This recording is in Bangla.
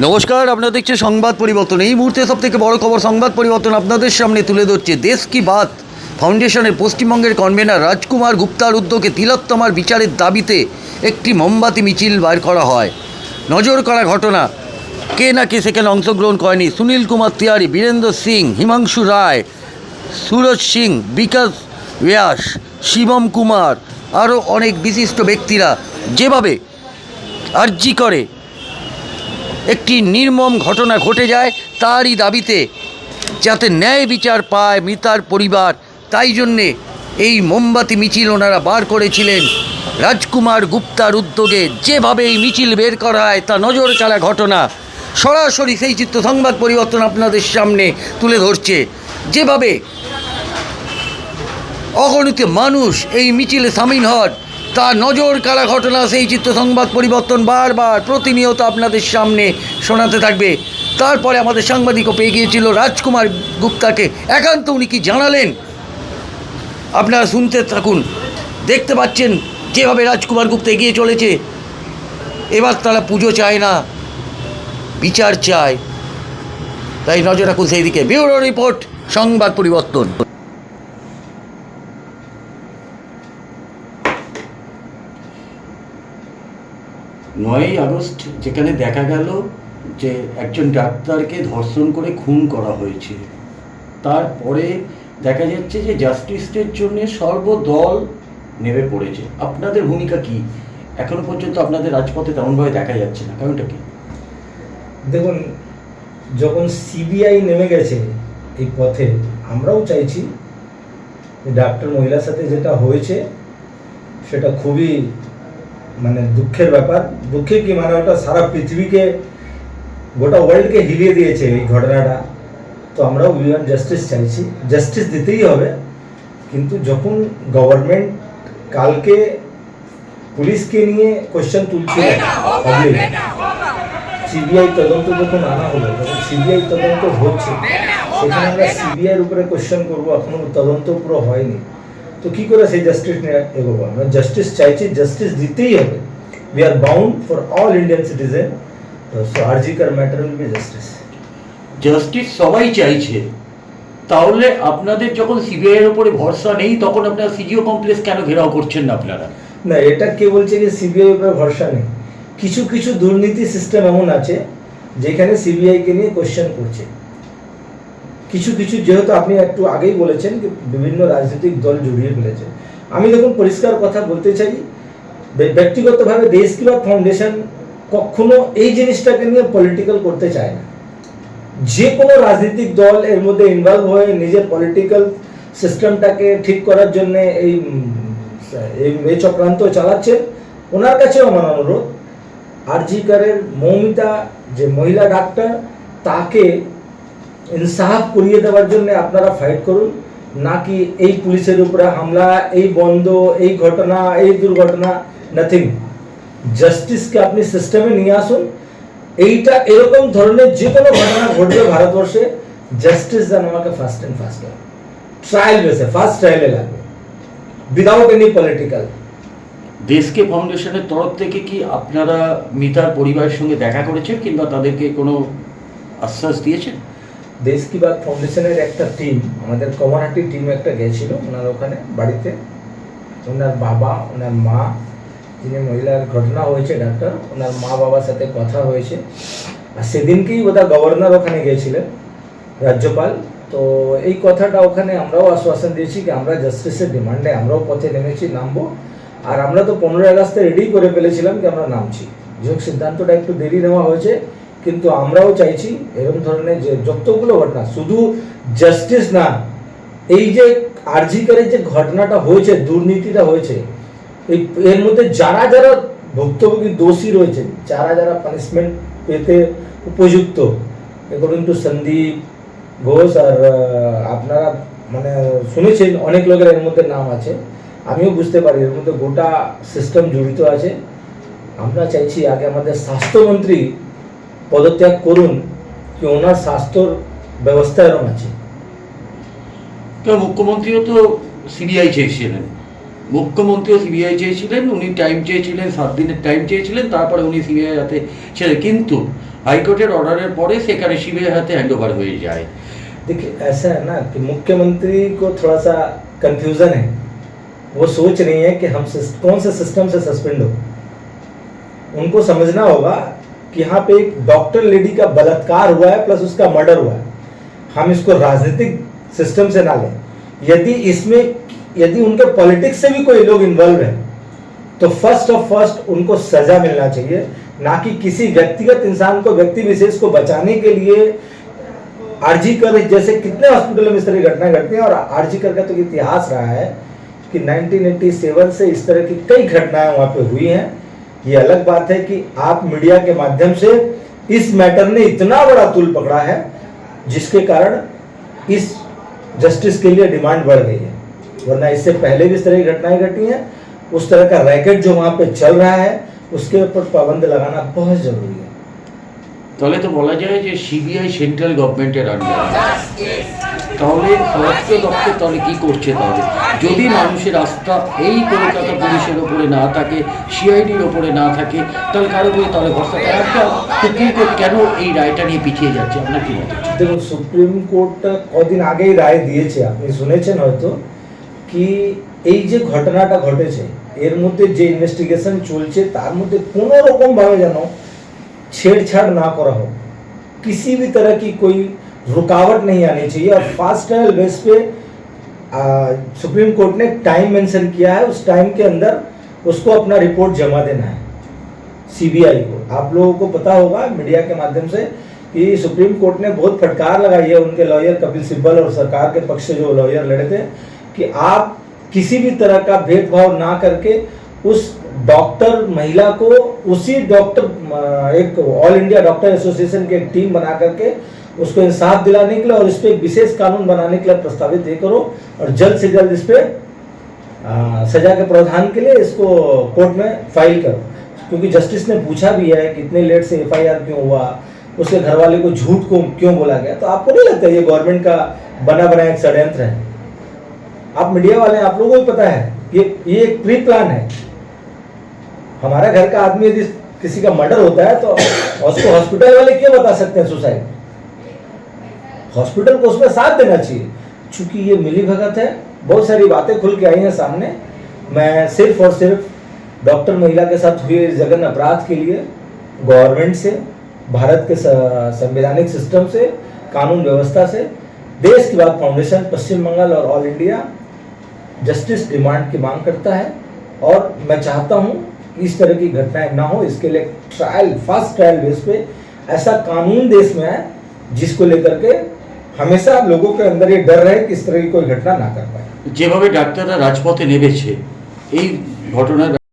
নমস্কার, আপনারা দেখছেন সংবাদ পরিবর্তন। এই মুহূর্তে সব থেকে বড় খবর, সংবাদ পরিবর্তন আপনাদের সামনে তুলে ধরছে দেশ কি বাত। ফাউন্ডেশনের পশ্চিমবঙ্গের কনভেনার রাজকুমার গুপ্তার উদ্যোগে তিলোত্তমার বিচারের দাবিতে একটি মোমবাতি মিছিল বার করা হয়। নজর করা ঘটনা, কে না কে সেখানে অংশগ্রহণ করেনি? সুনীল কুমার তিওয়ারি, বীরেন্দ্র সিং, হিমাংশু রায়, সুরজ সিং, বিকাশ ব্যাস, শিবম কুমার আরও অনেক বিশিষ্ট ব্যক্তিরা যেভাবে আর্জি করে একটি নির্মম ঘটনা ঘটে যায় তারই দাবিতে, যাতে ন্যায় বিচার পায় মিতার পরিবার। তাই জন্যে এই মোমবাতি মিছিল ওনারা বার করেছিলেন। রাজকুমার গুপ্তার উদ্যোগে যেভাবে এই মিছিল বের করা হয় তা নজর কাড়া ঘটনা। সরাসরি সেই চিত্র সংবাদ পরিবর্তন আপনাদের সামনে তুলে ধরছে। যেভাবে অগণিত মানুষ এই মিছিলে সামিল হন তা নজর কাড়া ঘটনা, সেই চিত্র সংবাদ পরিবর্তন বারবার প্রতিনিয়ত আপনাদের সামনে শোনাতে থাকবে। তারপরে আমাদের সাংবাদিকও পেয়ে গিয়েছিল রাজকুমার গুপ্তাকে। একান্ত উনি কি জানালেন? আপনারা শুনতে থাকুন। দেখতে পাচ্ছেন যেভাবে রাজকুমার গুপ্তা এগিয়ে চলেছে। এবার তারা পুজো চায় না, বিচার চায়। তাই নজর রাখুন সেই দিকে ব্যুরো রিপোর্ট, সংবাদ পরিবর্তন। নয়ই আগস্ট যেখানে দেখা গেল যে একজন ডাক্তারকে ধর্ষণ করে খুন করা হয়েছে। তারপরে দেখা যাচ্ছে যে জাস্টিসের জন্য সর্বদল নেমে পড়েছে। আপনাদের ভূমিকা কি? এখনও পর্যন্ত আপনাদের রাজপথে তেমনভাবে দেখা যাচ্ছে না। কারণটা কি? দেখুন, যখন সিবিআই নেমে গেছে এই পথে, আমরাও চাইছি ডাক্তার মহিলার সাথে যেটা হয়েছে, সেটা খুবই মানে দুঃখের ব্যাপার। দুঃখে কি মানে ওটা সারা পৃথিবীকে গোটা ওয়ার্ল্ডকে হিলিয়ে দিয়েছে এই ঘটনাটা। তো আমরাও উইয়ান জাস্টিস চাইছি। জাস্টিস দিতেই হবে। কিন্তু যখন গভর্নমেন্ট কালকে পুলিশকে নিয়ে কোয়েশ্চেন তুলছিল public, সিবিআই তদন্ত যখন আনা হলো তখন সিবিআই তদন্ত হচ্ছে সেখানে আমরা সিবিআই এর উপরে কোশ্চেন করব এখনও তদন্ত পুরো হয়নি। তো কি করে সেই জাস্টিস নিয়ে এগোবো? আমরা জাস্টিস চাইছি জাস্টিস দিতেই হবে। We are bound for all Indian citizen so RG Kar matter will be justice justice সবাই চাইছে। তাহলে আপনাদের যখন সিবিআই এর উপরে ভরসা নেই তখন আপনারা সিজিও কমপ্লেক্স কেন ঘেরাও করছেন না আপনারা? না এটা কে বলছে যে সিবিআই এর উপরে ভরসা নেই? কিছু কিছু দুর্নীতি সিস্টেম এমন আছে যেখানে সিবিআই কে নিয়ে কোশ্চেন করছে। কিছু কিছু যেহেতু আপনি একটু আগেই বলেছেন বিভিন্ন রাজনৈতিক দল জড়িয়ে ফেলেছে। আমি দেখুন পরিষ্কার কথা বলতে চাই ব্যক্তিগতভাবে দেশ কিবা ফাউন্ডেশন কখনো এই জিনিসটাকে নিয়ে পলিটিক্যাল করতে চায় না। যে কোনো রাজনৈতিক দল এর মধ্যে ইনভলভ হয়ে নিজের পলিটিক্যাল সিস্টেমটাকে ঠিক করার জন্য এই এই চক্রান্ত চালাচ্ছে ওনার কাছেও আমার অনুরোধ। আরজিকারের মৌমিতা, যে মহিলা ডাক্তার, তাকে ইনসাফ করিয়ে দেওয়ার জন্য আপনারা ফাইট করুন, নাকি এই পুলিশের উপরে হামলা, এই বন্ধ, এই ঘটনা, এই দুর্ঘটনা নাথিং জাস্টিসকে আপনি সিস্টেমে নিয়ে আসুন। এইটা এরকম ধরনের যে কোনো ঘটনা ঘটবে ভারতবর্ষে জাস্টিস যেন আমাকে ফার্স্ট অ্যান্ড ফার্স্ট লাগবে ট্রায়াল বেসে ফার্স্ট ট্রায়ালে লাগবে। উইদাউট এনি পলিটিক্যাল দেশকে ফাউন্ডেশনের তরফ থেকে কি আপনারা মিতার পরিবারের সঙ্গে দেখা করেছেন, কিংবা তাদেরকে কোনো আশ্বাস দিয়েছেন? দেশ কি বাত ফাউন্ডেশনের একটা টিম আমাদের কমারহাটি টিম একটা গেছিল, ওনার ওখানে বাড়িতে। ওনার বাবা, ওনার মা, যিনি মহিলার ঘটনা হয়েছে, ডাক্তার, ওনার মা বাবার সাথে কথা হয়েছে। আর সেদিনকেই বোধহয় গভর্নর ওখানে গিয়েছিলেন, রাজ্যপাল। তো এই কথাটা ওখানে আমরাও আশ্বাসন দিয়েছি কি আমরা জাস্টিসের ডিমান্ডে আমরাও পথে নেমেছি, নামবো। আর আমরা তো পনেরোই আগস্টে রেডি করে ফেলেছিলাম কি আমরা নামছি। যে সিদ্ধান্তটা একটু দেরি নেওয়া হয়েছে কিন্তু আমরাও চাইছি এরকম ধরনের যে যতগুলো ঘটনা, শুধু জাস্টিস না, এই যে আরজিকারের যে ঘটনাটা হয়েছে, দুর্নীতিটা হয়েছে, এই এর মধ্যে যারা যারা ভুক্তভোগী দোষী রয়েছে, যারা যারা পানিশমেন্ট পেতে উপযুক্ত অ্যাকর্ডিং টু সন্দীপ ঘোষ আর আপনারা মানে শুনেছেন, অনেক লোকের এর মধ্যে নাম আছে, আমিও বুঝতে পারি, এর মধ্যে গোটা সিস্টেম জড়িত আছে। আমরা চাইছি আগে আমাদের স্বাস্থ্যমন্ত্রী পদত্যাগ করুন কি ওনার স্বাস্থ্যর ব্যবস্থা এরকম আছে কারণ মুখ্যমন্ত্রীও তো সিবিআই চেয়েছিলেন মুখ্যমন্ত্রীও সিবিআই চেয়েছিলেন উনি টাইম চেয়েছিলেন সাত দিনের টাইম চেয়েছিলেন তারপরে উনি সিবিআই হাতে ছেড়ে কিন্তু হাইকোর্টের অর্ডারের পরে সেখানে সিবিআই হাতে হ্যান্ড ওভার হয়ে যায় देखिए ऐसा है ना कि मुख्यमंत्री को थोड़ा सा कंफ्यूजन है वो सोच रही है कि हम सिस- कौन से सिस्टम से सस्पेंड हो उनको समझना होगा कि यहाँ पे एक डॉक्टर लेडी का बलात्कार हुआ है प्लस उसका मर्डर हुआ है। हम इसको राजनीतिक सिस्टम से ना लें। यदि इसमें, यदि उनके पॉलिटिक्स से भी कोई लोग इन्वॉल्व है तो फ़र्स्ट ऑफ़ फ़र्स्ट उनको सजा मिलना चाहिए, ना कि किसी व्यक्तिगत इंसान को, व्यक्ति विशेष को बचाने के लिए आरजी कर, जैसे कितने हॉस्पिटल में इस तरह की घटनाएँ घटती हैं, और आरजी कर का तो इतिहास रहा है कि 1987 से इस तरह की कई घटनाएँ वहाँ पे हुई हैं। ये अलग बात है कि आप मीडिया के माध्यम से इस मैटर ने इतना बड़ा तुल पकड़ा है जिसके कारण इस जस्टिस के लिए डिमांड बढ़ गई है वरना इससे पहले भी इस तरह की घटनाएं घटी हैं उस तरह का रैकेट जो वहां पे चल रहा है उसके ऊपर पाबंद लगाना बहुत जरूरी है তাহলে তো বলা যায় যে সিবিআই সেন্ট্রাল গভর্নমেন্টের আন্ডারে তাহলে স্বরাষ্ট্র দপ্তর তাহলে কি করছে তাহলে যদি মানুষের আস্থা এই কলকাতা পুলিশের ওপরে না থাকে সিআইডির ওপরে না থাকে তাহলে কারো উপরে তাহলে ভরসা করে একটা সুপ্রিম কোর্ট কেন এই রায়টা নিয়ে পিছিয়ে যাচ্ছে আপনার কি মত দেখুন সুপ্রিম কোর্ট কদিন আগেই রায় দিয়েছে আপনি শুনেছেন হয়তো কি এই যে ঘটনাটা ঘটেছে এর মধ্যে যে ইনভেস্টিগেশন চলছে তার মধ্যে কোনো রকম ভাবে যেন छेड़छाड़ ना करा हो किसी भी तरह की कोई रुकावट नहीं आनी चाहिए और फास्ट ट्रायल बेस पे आ, सुप्रीम कोर्ट ने टाइम मेंशन किया है उस टाइम के अंदर उसको अपना रिपोर्ट जमा देना है सीबीआई को। आप लोगों को पता होगा मीडिया के माध्यम से कि सुप्रीम कोर्ट ने बहुत फटकार लगाई है उनके लॉयर कपिल सिब्बल और सरकार के पक्ष से जो लॉयर लड़े थे कि आप किसी भी तरह का भेदभाव ना करके उस डॉक्टर महिला को उसी डॉक्टर एक ऑल इंडिया डॉक्टर एसोसिएशन की एक टीम बना करके उसको इंसाफ दिलाने के लिए और इस पर एक विशेष कानून बनाने के लिए प्रस्तावित ये करो और जल्द से जल्द इस पर सजा के प्रावधान के लिए इसको कोर्ट में फ़ाइल करो। क्योंकि जस्टिस ने पूछा भी है कि इतने लेट से एफआईआर क्यों हुआ उसके घर वाले को झूठ को क्यों बोला गया? तो आपको नहीं लगता ये गवर्नमेंट का बना बनाया एक षड्यंत्र है? आप मीडिया वाले हैं, आप लोगों को पता है ये ये एक प्री प्लान है। हमारा घर का आदमी यदि किसी का मर्डर होता है तो उसको हॉस्पिटल वाले क्यों बता सकते हैं सुसाइड? हॉस्पिटल को उसमें साथ देना चाहिए। चूँकि ये मिली भगत है, बहुत सारी बातें खुल के आई हैं सामने। मैं सिर्फ़ और सिर्फ़ डॉक्टर महिला के साथ हुए इस जघन्य अपराध के लिए गवर्नमेंट से, भारत के संवैधानिक सिस्टम से, कानून व्यवस्था से, देश की बात फाउंडेशन, पश्चिम बंगाल और ऑल इंडिया जस्टिस डिमांड की मांग करता है। और मैं चाहता हूँ इस तरह की घटनाएं ना हो इसके लिए ट्रायल फास्ट ट्रायल बेस पे ऐसा कानून देश में है जिसको लेकर के हमेशा लोगों के अंदर ये डर रहे कि इस तरह की कोई घटना ना कर पाए যেভাবে ডাক্তাররা রাজপথে নেমেছে এই ঘটনার